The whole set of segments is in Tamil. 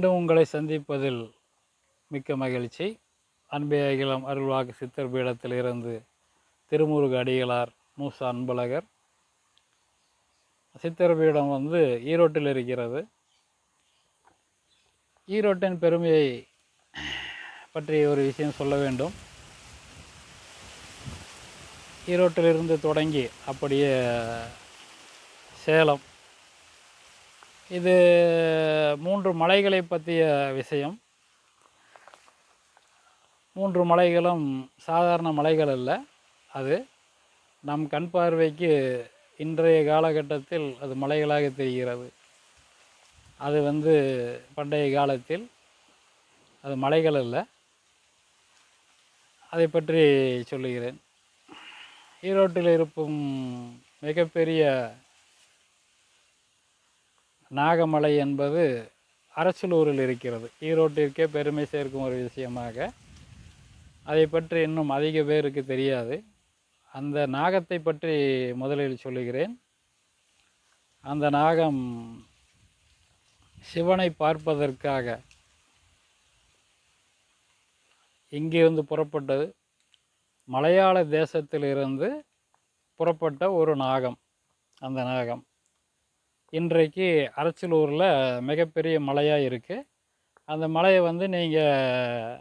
மீண்டும் உங்களை சந்திப்பதில் மிக்க மகிழ்ச்சி. அன்பே அகிலம் அருள்வாக்கு சித்தர் பீடத்தில் இருந்து திருமுருக அடிகளார் மூசா அன்பழகர். சித்தர் பீடம் வந்து ஈரோட்டில் இருக்கிறது. ஈரோட்டின் பெருமையை பற்றி ஒரு விஷயம் சொல்ல வேண்டும். ஈரோட்டிலிருந்து தொடங்கி அப்படியே சேலம் இது மூன்று மலைகளை பற்றிய விஷயம். மூன்று மலைகளும் சாதாரண மலைகள் அல்ல. அது நம் கண் பார்வைக்கு இன்றைய காலகட்டத்தில் அது மலைகளாக தெரிகிறது. அது வந்து பண்டைய காலத்தில் அது மலைகள் அல்ல. அதை பற்றி சொல்லுகிறேன். ஈரோட்டில் இருக்கும் மிகப்பெரிய நாகமலை என்பது அரசலூரில் இருக்கிறது. ஈரோட்டிற்கே பெருமை சேர்க்கும் ஒரு விஷயமாக. அதை பற்றி இன்னும் அதிக பேருக்கு தெரியாது. அந்த நாகத்தை பற்றி முதலில் சொல்லுகிறேன். அந்த நாகம் சிவனை பார்ப்பதற்காக இங்கிருந்து புறப்பட்டது. மலையாள தேசத்திலிருந்து புறப்பட்ட ஒரு நாகம். அந்த நாகம். இன்றைக்கு அரச்சலூரில் மிகப்பெரிய மலையாக இருக்குது அந்த மலையை வந்து நீங்கள்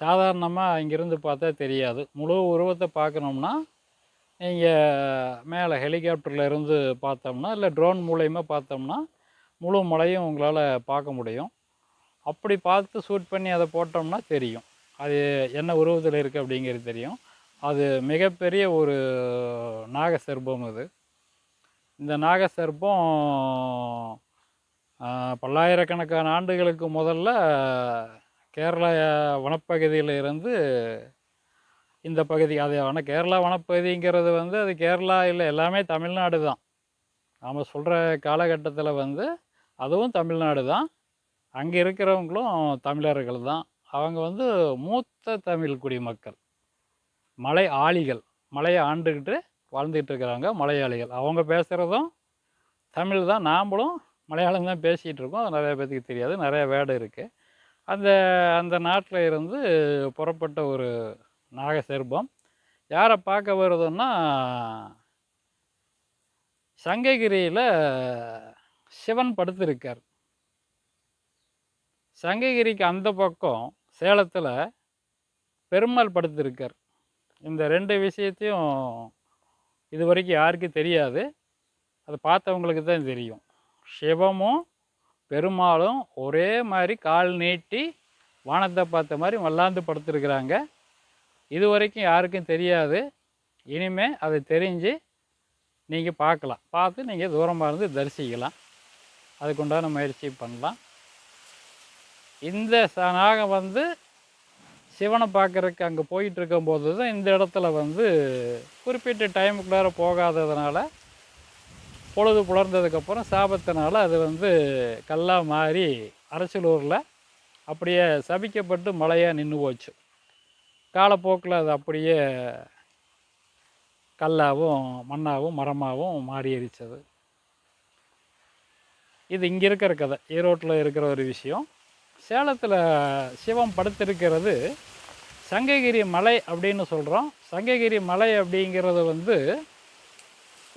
சாதாரணமாக இங்கேருந்து பார்த்தா தெரியாது. முழு உருவத்தை பார்க்கணும்னா நீங்கள் மேலே ஹெலிகாப்டரில் இருந்து பார்த்தோம்னா இல்லை ட்ரோன் மூலயமா பார்த்தோம்னா முழு மலையும் உங்களால் பார்க்க முடியும். அப்படி பார்த்து ஷூட் பண்ணி அதை போட்டோம்னா தெரியும். அது என்ன உருவத்தில் இருக்குது அப்படிங்கிறது தெரியும். அது மிகப்பெரிய ஒரு நாகசர்பம் அது. இந்த நாகசர்ப்பம் பல்லாயிரக்கணக்கான ஆண்டுகளுக்கு முதல்ல கேரளா வனப்பகுதியில் இருந்து இந்த பகுதி அது ஆனால் கேரளா வனப்பகுதிங்கிறது வந்து அது கேரளா இல்லை எல்லாமே தமிழ்நாடு தான். நாம் சொல்கிற காலகட்டத்தில் வந்து அதுவும் தமிழ்நாடு தான். அங்கே இருக்கிறவங்களும் தமிழர்கள் தான். அவங்க வந்து மூத்த தமிழ் குடிமக்கள். மலை ஆளிகள். மலையை ஆண்டுக்கிட்டு வாழ்ந்துக்கிட்டு இருக்கிறாங்க மலையாளிகள். அவங்க பேசுகிறதும் தமிழ் தான். நாம்பளும் மலையாளம் தான் பேசிகிட்டு இருக்கோம். அது நிறைய பேத்துக்கு தெரியாது. நிறைய வேர்டு இருக்குது அந்த அந்த நாட்டில் இருந்து புறப்பட்ட ஒரு நாக சர்பம். யாரை பார்க்க வருதுன்னா சங்ககிரியில் சிவன் படுத்திருக்கார். சங்ககிரிக்கு அந்த பக்கம் சேலத்தில் பெருமாள் படுத்திருக்கார். இந்த ரெண்டு விஷயத்தையும் இது வரைக்கும் யாருக்கும் தெரியாது. அதை பார்த்தவங்களுக்கு தான் தெரியும். சிவமும் பெருமாளும் ஒரே மாதிரி கால் நீட்டி வானத்தை பார்த்த மாதிரி மல்லாந்து படுத்துருக்குறாங்க. இது வரைக்கும் யாருக்கும் தெரியாது. இனிமே அதை தெரிஞ்சு நீங்கள் பார்க்கலாம். பார்த்து நீங்கள் தூரமாக இருந்து தரிசிக்கலாம். அதுக்குண்டான முயற்சி பண்ணலாம். இந்த ச- நாகம் வந்து சிவனை பார்க்குறக்கு அங்கே போயிட்டு இருக்கும்போது தான் இந்த இடத்துல வந்து குறிப்பிட்ட டைமுக்குள்ளார போகாததுனால பொழுது புலர்ந்ததுக்கப்புறம் சாபத்தினால அது வந்து கல்லாக மாறி அரசலூரில் அப்படியே சபிக்கப்பட்டு மழையாக நின்று போச்சு. காலப்போக்கில் அது அப்படியே கல்லாகவும் மண்ணாகவும் மரமாகவும் மாறிடுச்சது இது இங்கே இருக்கிற கதை ஈரோட்டில் இருக்கிற ஒரு விஷயம். சேலத்தில் சிவம் படுத்திருக்கிறது சங்ககிரி மலை அப்படின்னு சொல்கிறோம் சங்ககிரி மலை அப்படிங்கிறது வந்து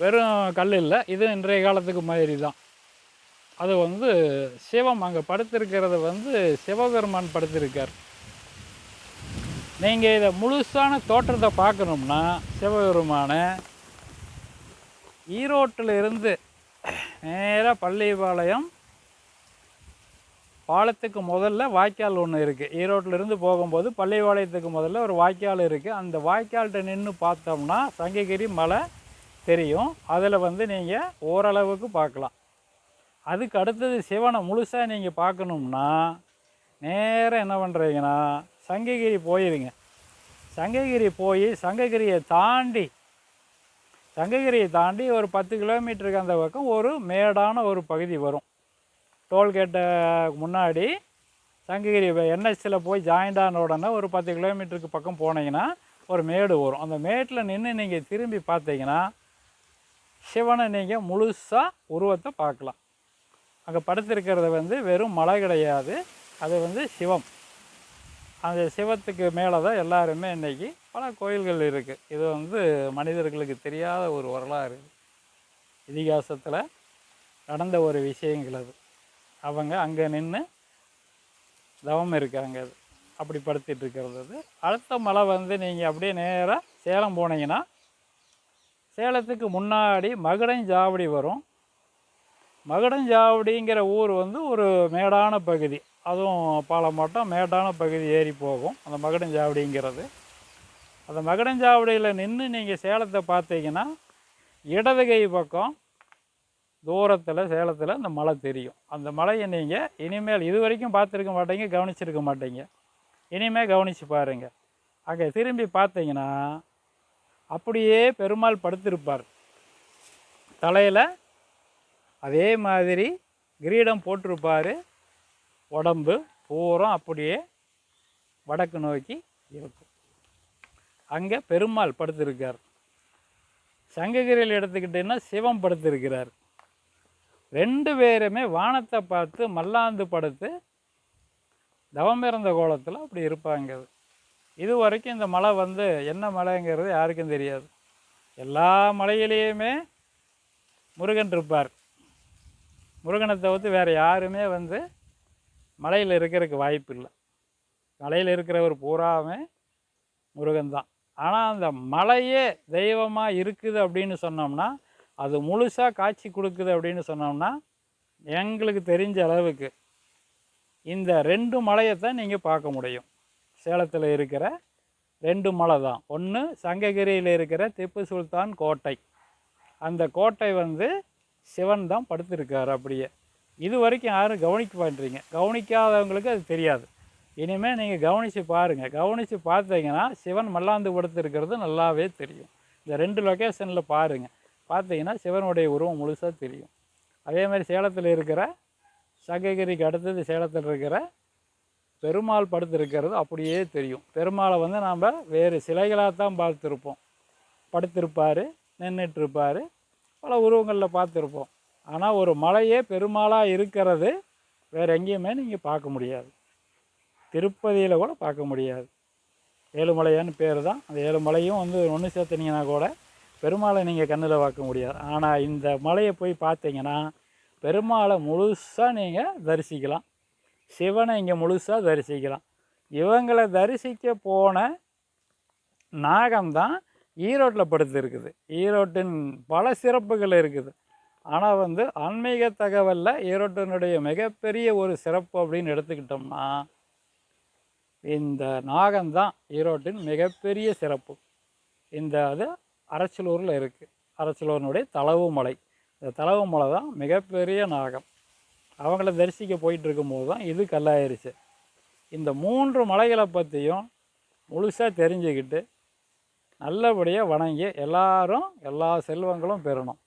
வெறும் கல் இல்லை இது இன்றைய காலத்துக்கு மாதிரி தான் அது வந்து சிவம் அங்கே படுத்திருக்கிறது வந்து சிவபெருமான் படுத்திருக்கார். நீங்கள் இதை முழுசான தோற்றத்தை பார்க்கணும்னா சிவபெருமானை ஈரோட்டில் இருந்து நேராக பள்ளிப்பாளையம் பாலத்துக்கு முதல்ல வாய்க்கால் ஒன்று இருக்குது ஈரோட்டில் இருந்து போகும்போது பள்ளிப்பாளையத்துக்கு முதல்ல ஒரு வாய்க்கால் இருக்குது அந்த வாய்க்கால்கிட்ட நின்று பார்த்தோம்னா சங்ககிரி மலை தெரியும். அதில் வந்து நீங்கள் ஓரளவுக்கு பார்க்கலாம். அதுக்கு அடுத்தது சிவனை முழுசாக நீங்கள் பார்க்கணும்னா நேராக என்ன பண்ணுறீங்கன்னா சங்ககிரி போயிருங்க. சங்ககிரி போய் சங்ககிரியை தாண்டி சங்ககிரியை தாண்டி ஒரு பத்து கிலோமீட்டருக்கு அந்த பக்கம் ஒரு மேடான ஒரு பகுதி வரும். டோல்கேட்டை முன்னாடி சங்ககிரி என்எஸ்சியில் போய் ஜாயிண்ட் ஆன உடனே ஒரு பத்து கிலோமீட்டருக்கு பக்கம் போனீங்கன்னா ஒரு மேடு வரும். அந்த மேட்டில் நின்று நீங்கள் திரும்பி பார்த்தீங்கன்னா சிவனை நீங்கள் முழுசாக உருவத்தை பார்க்கலாம். அங்கே படுத்திருக்கிறது வந்து வெறும் மலை கிடையாது. அது வந்து சிவம். அந்த சிவத்துக்கு மேலே தான் எல்லாருமே இன்றைக்கி பல கோயில்கள் இருக்குது இது வந்து மனிதர்களுக்கு தெரியாத ஒரு வரலாறு. இதிகாசத்தில் நடந்த ஒரு விஷயங்கள் அது. அவங்க அங்கே நின்று தவம் இருக்காங்க. அது அப்படி படுத்திட்டு இருக்கிறது அது. அடுத்த மலை வந்து நீங்கள் அப்படியே நேராக சேலம் போனீங்கன்னா சேலத்துக்கு முன்னாடி மகுடஞ்சாவடி வரும். மகுடஞ்சாவடிங்கிற ஊர் வந்து ஒரு மேடான பகுதி. அதுவும் பாலமாட்டம் மேடான பகுதி ஏறி போகும் அந்த மகுடஞ்சாவடிங்கிறது. அந்த மகுடஞ்சாவடியில் நின்று நீங்கள் சேலத்தை பார்த்தீங்கன்னா இடது கை பக்கம் தூரத்தில் சேலத்தில் அந்த மலை தெரியும். அந்த மலையை நீங்கள் இனிமேல் இது வரைக்கும் பார்த்துருக்க மாட்டீங்க கவனிச்சிருக்க மாட்டீங்க. இனிமேல் கவனித்து பாருங்கள் அங்கே திரும்பி பார்த்தீங்கன்னா அப்படியே பெருமாள் படுத்திருப்பார். தலையில் அதே மாதிரி கிரீடம் போட்டிருப்பார். உடம்பு பூரா அப்படியே வடக்கு நோக்கி இருக்கும். அங்கே பெருமாள் படுத்திருக்கார். சங்ககிரியில் எடுத்துக்கிட்டிங்கன்னா சிவம் படுத்திருக்கிறார். ரெண்டு பேருமே வானத்தை பார்த்து மல்லாந்து படுத்து தவம் இருந்த கோலத்தில் அப்படி இருப்பாங்க அது. இது வரைக்கும் இந்த மலை வந்து என்ன மலைங்கிறது யாருக்கும் தெரியாது. எல்லா மலையிலையுமே முருகன் இருப்பார். முருகனை தவிர்த்து வேறு யாருமே வந்து மலையில் இருக்கிறதுக்கு வாய்ப்பு இல்லை. மலையில் இருக்கிறவர் பூராமே முருகன் தான் ஆனால் அந்த மலையே தெய்வமாக இருக்குது அப்படின்னு சொன்னோம்னா அது முழுசாக காட்சி கொடுக்குது அப்படின்னு சொன்னோம்னா எங்களுக்கு தெரிஞ்ச அளவுக்கு இந்த ரெண்டு மலையை தான் நீங்கள் பார்க்க முடியும். சேலத்தில் இருக்கிற ரெண்டு மலை தான். ஒன்று சங்ககிரியில் இருக்கிற திப்பு சுல்தான் கோட்டை. அந்த கோட்டை வந்து சிவன் தான் படுத்திருக்கார் அப்படியே. இது வரைக்கும் யாரும் கவனிக்க பண்ணுறீங்க கவனிக்காதவங்களுக்கு அது தெரியாது. இனிமேல் நீங்கள் கவனித்து பாருங்கள் கவனித்து பார்த்தீங்கன்னா சிவன் மல்லாந்து படுத்திருக்கிறது நல்லாவே தெரியும். இந்த ரெண்டு லொக்கேஷனில் பாருங்கள் பார்த்தீங்கன்னா சிவனுடைய உருவம் முழுசாக தெரியும். அதே மாதிரி சேலத்தில் இருக்கிற சங்ககிரிக்கு அடுத்தது சேலத்தில் இருக்கிற பெருமாள் படுத்திருக்கிறது அப்படியே தெரியும். பெருமாளை வந்து நாம் வேறு சிலைகளாக தான் பார்த்துருப்போம். படுத்திருப்பார் நின்றுட்டுருப்பார் பல உருவங்களில் பார்த்துருப்போம். ஆனால் ஒரு மலையே பெருமாளாக இருக்கிறது வேறு எங்கேயுமே நீங்கள் பார்க்க முடியாது. திருப்பதியில் கூட பார்க்க முடியாது. ஏழுமலையான்னு பேர் தான் அந்த ஏழுமலையும் வந்து ஒன்று சேர்த்துனீங்கன்னா கூட பெருமாளை நீங்கள் கண்ணில் பார்க்க முடியாது. ஆனால் இந்த மலையை போய் பார்த்தீங்கன்னா பெருமாளை முழுசாக நீங்கள் தரிசிக்கலாம். சிவனை இங்கே முழுசாக தரிசிக்கலாம். இவங்களை தரிசிக்க போன நாகம்தான் ஈரோட்டில் படுத்துருக்குது. ஈரோட்டின் பல சிறப்புகள் இருக்குது. ஆனால் வந்து ஆன்மீக தகவலில் ஈரோட்டினுடைய மிகப்பெரிய ஒரு சிறப்பு அப்படின்னு எடுத்துக்கிட்டோம்னா இந்த நாகம்தான் ஈரோட்டின் மிகப்பெரிய சிறப்பு. இந்த அது அரச்சலூரில் இருக்குது அரச்சலூரினுடைய தளவு மலை. இந்த தளவு மலை தான் மிகப்பெரிய நாகம். அவங்கள தரிசிக்க போயிட்டு இருக்கும்போது தான் இது கல்லாயிருச்சு. இந்த மூன்று மலைகளை பற்றியும் முழுசாக தெரிஞ்சுக்கிட்டு நல்லபடியாக வணங்கி எல்லாரும் எல்லா செல்வங்களும் பெறணும்.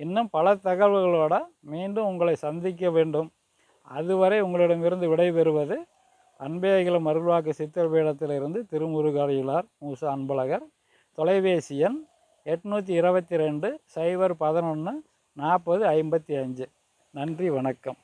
இன்னும் பல தகவல்களோட மீண்டும் உங்களை சந்திக்க வேண்டும். அதுவரை உங்களிடமிருந்து விடைபெறுவது அன்பேகிலம் மருள்வாக்கு சித்தர் பீடத்திலிருந்து திருமுருகாரியுளார் மூசா அன்பழகர் தொலைபேசி எண் எட்நூற்றி இருபத்தி ரெண்டு சைபர் பதினொன்று நாற்பது ஐம்பத்தி அஞ்சு. நன்றி வணக்கம்.